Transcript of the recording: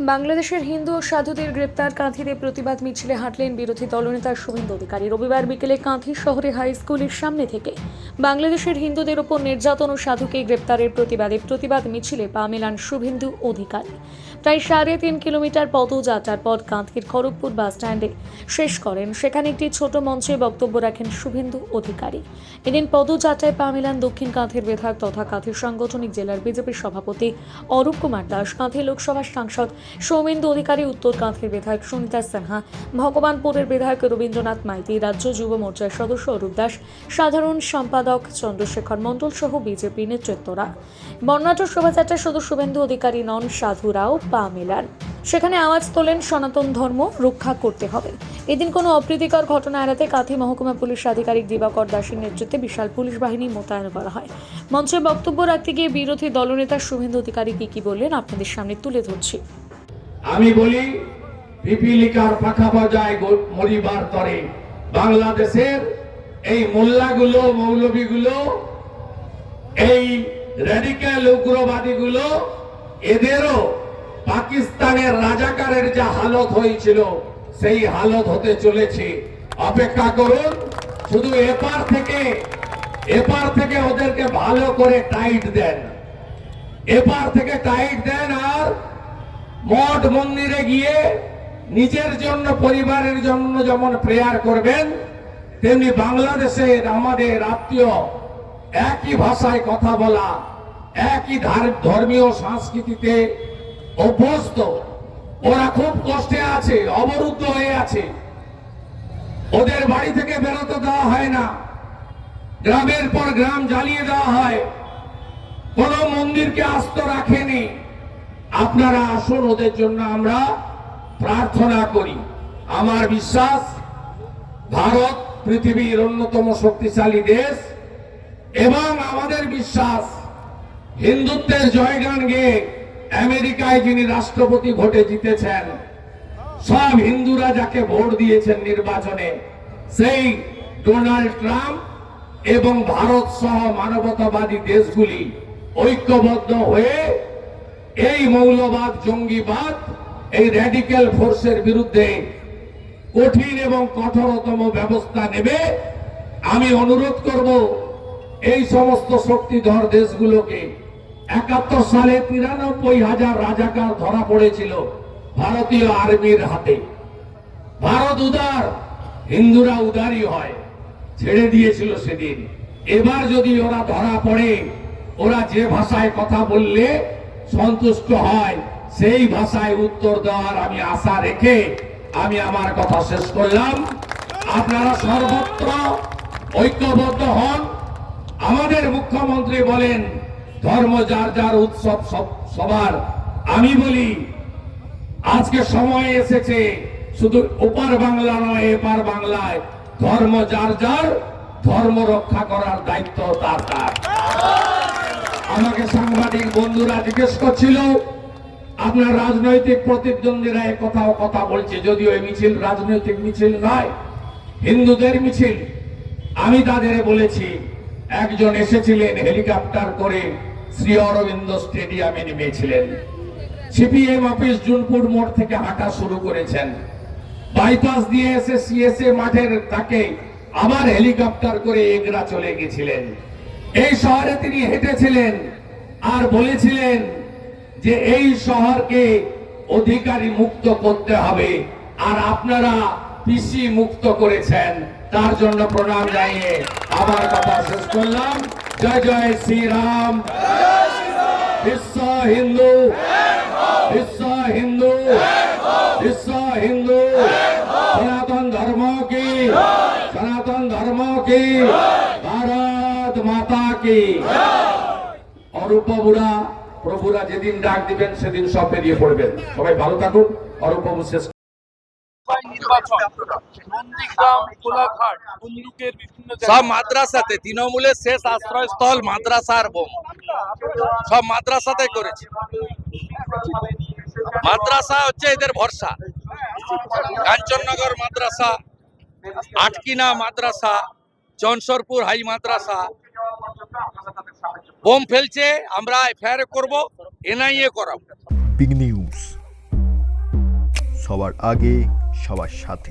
বাংলাদেশের হিন্দু ও সাধুদের গ্রেপ্তার কাঁথিতে প্রতিবাদ মিছিলে হাঁটলেন বিরোধী দলনেতা শুভেন্দু অধিকারী। রবিবার বিকেলে কাঁথি শহরে হাই স্কুলের সামনে থেকে বাংলাদেশের হিন্দুদের ওপর নির্যাতন ও সাধুকে গ্রেপ্তারের প্রতিবাদে প্রতিবাদ মিছিলে পা মেলান শুভেন্দু অধিকারী। প্রায় সাড়ে তিন কিলোমিটার পদযাত্রার পর কাঁথির খড়গপুর বাস স্ট্যান্ডে শেষ করেন। সেখানে একটি ছোট মঞ্চে বক্তব্য রাখেন শুভেন্দু অধিকারী। এদিন পদযাত্রায় পা মেলান দক্ষিণ কাঁথির বিধায়ক তথা কাঁথির সাংগঠনিক জেলার বিজেপির সভাপতি অরূপ কুমার দাস কাঁথি লোকসভার সাংসদ সৌমেন্দু অধিকারী, উত্তর কাঁথির বিধায়ক সুনিতা সিনহা, ভগবানপুরের বিধায়ক রবীন্দ্রনাথ মাইতি, রাজ্য যুব মোর্চার সদস্য অরূপ দাস, সাধারণ সম্পাদক চন্দ্রশেখর মণ্ডল সহ বিজেপি নেতৃত্বরা। বর্ণাঢ্য শোভাযাত্রায় শুধু শুভেন্দু অধিকারী নন সাধুরাও পা মেলান। সেখানে আওয়াজ তোলেন সনাতন ধর্ম, রক্ষা করতে হবে। এদিন কোনো অপ্রীতিকর ঘটনা এড়াতে কাঁথি মহকুমা পুলিশ আধিকারিক দিবাকর দাসের নেতৃত্বে বিশাল পুলিশ বাহিনী মোতায়েন করা হয়। মঞ্চে বক্তব্য রাখতে গিয়ে বিরোধী দলনেতা শুভেন্দু অধিকারী কি কি বললেন আপনাদের সামনে তুলে ধরছি। আমি বলি, পিপিলিকার পাখা বাজায় মরিবার তরে। বাংলাদেশের এই মোল্লাগুলো মৌলবীগুলো এই রেডিক্যাল উগ্রবাদীগুলো, এদেরও পাকিস্তানের রাজাকারের যা হালত হয়েছিল, সেই হালত হতে চলেছে। অপেক্ষা করুন, শুধু এপার থেকে এপার থেকে ওদেরকে ভালো করে টাইট দেন। এপার থেকে টাইট দেন আর মঠ মন্দিরে গিয়ে নিজের জন্য, পরিবারের জন্য যেমন প্রেয়ার করবেন, তেমনি বাংলাদেশের আমাদের আত্মীয় একই ভাষায় কথা বলা, একই ধার- ধর্মীয় সংস্কৃতিতে অভ্যস্ত। ওরা খুব কষ্টে আছে, অবরুদ্ধ হয়ে আছে। ওদের বাড়ি থেকে বেরোতে দেওয়া হয় না। গ্রামের পর গ্রাম জ্বালিয়ে দেওয়া হয়। কোন মন্দিরকে আস্ত রাখেনি। আপনারা আসুন, ওদের জন্য আমরা প্রার্থনা করি। আমার বিশ্বাস, ভারত পৃথিবীর অন্যতম শক্তিশালী দেশ এবং আমাদের বিশ্বাস, হিন্দুত্বের জয়গান গেয়ে আমেরিকায় যিনি রাষ্ট্রপতি ভোটে জিতেছেন, সব হিন্দুরা যাকে ভোট দিয়েছেন নির্বাচনে, সেই ডোনাল্ড ট্রাম্প এবং ভারত সহ মানবতাবাদী দেশগুলি ঐক্যবদ্ধ হয়ে এই মৌলবাদ, জঙ্গিবাদ, এই র্যাডিক্যাল ফোর্সের বিরুদ্ধে কঠিন এবং কঠোরতম ব্যবস্থা নেবে। আমি অনুরোধ করব, এই সমস্ত শক্তিধর দেশগুলোকে একাত্তর সালে তিরানব্বই হাজার রাজাকার ধরা পড়েছিল ভারতীয় আর্মির হাতে। ভারত উদার, হিন্দুরা উদারই হয়, ছেড়ে দিয়েছিল সেদিন। এবার যদি ওরা ধরা পড়ে, ওরা যে ভাষায় কথা বললে সন্তুষ্ট হয়, সেই ভাষায় উত্তর দেওয়ার আমি আশা রেখে আমি আমার কথা শেষ করলাম। আপনারা সর্বত্র ঐক্যবদ্ধ হন। আমাদের মুখ্যমন্ত্রী বলেন ধর্ম যার যার উৎসব সব, সবার। আমি বলি, আজকে সময় এসেছে শুধু ওপার বাংলা নয়, এপার বাংলায়। ধর্ম যার যার, ধর্ম রক্ষা করার দায়িত্ব তার তার। আমাকে সাংবাদিক বন্ধুরা জিজ্ঞেস করছিল, আপনার রাজনৈতিক প্রতিদ্বন্দ্বীরা কথাও কথা বলছে, যদিও এই মিছিল রাজনৈতিক মিছিল নয়, হিন্দুদের মিছিল। আমি তাদের বলেছি একজন এসেছিলেন হেলিকপ্টার করে শ্রী অরবিন্দ স্টেডিয়ামে নেমেছিলেন। সিপিএম অফিস জুনপুর মোড় থেকে হাঁটা শুরু করেছেন। বাইপাস দিয়ে এসে সিএসএ মাঠের তাকে আবার হেলিকপ্টার করে এগরা চলে গেছিলেন। এই শহরে তিনি হেঁটেছিলেন আর বলেছিলেন যে এই শহরকে অধিকারী মুক্ত করতে হবে। আর আপনারা পিসি মুক্ত করেছেন। তার জন্য প্রণাম জানিয়ে আমার কথা শেষ করলাম। জয় জয় শ্রীরাম। বিশ্ব হিন্দু। বিশ্ব হিন্দু। বিশ্ব হিন্দু। সনাতন ধর্ম কি? সনাতন ধর্ম কি? ভারত মাতা কি? অরূপ বুড়া প্রভুরা যেদিন ডাক দিবেন, সেদিন সব বেরিয়ে পড়বেন। সবাই ভালো থাকুন। অরূপ বাবু শেষ নির্বাচন। নন্দীগ্রাম কোলাঘাট বন্দুকের বিভিন্ন সব মাদ্রাসাতে তৃণমূলের শেষ আশ্রয়স্থল মাদ্রাসার বোম। সব মাদ্রাসাতে করেছে। মাদ্রাসা হচ্ছে এদের ভরসা। কাঞ্চননগর মাদ্রাসা আটকিনা মাদ্রাসা চনসরপুর হাই মাদ্রাসা। বোম ফেলছে আমরা এফআইআর করব এনআইএ করাবো। বিগ নিউজ সবার আগে সবার সাথে।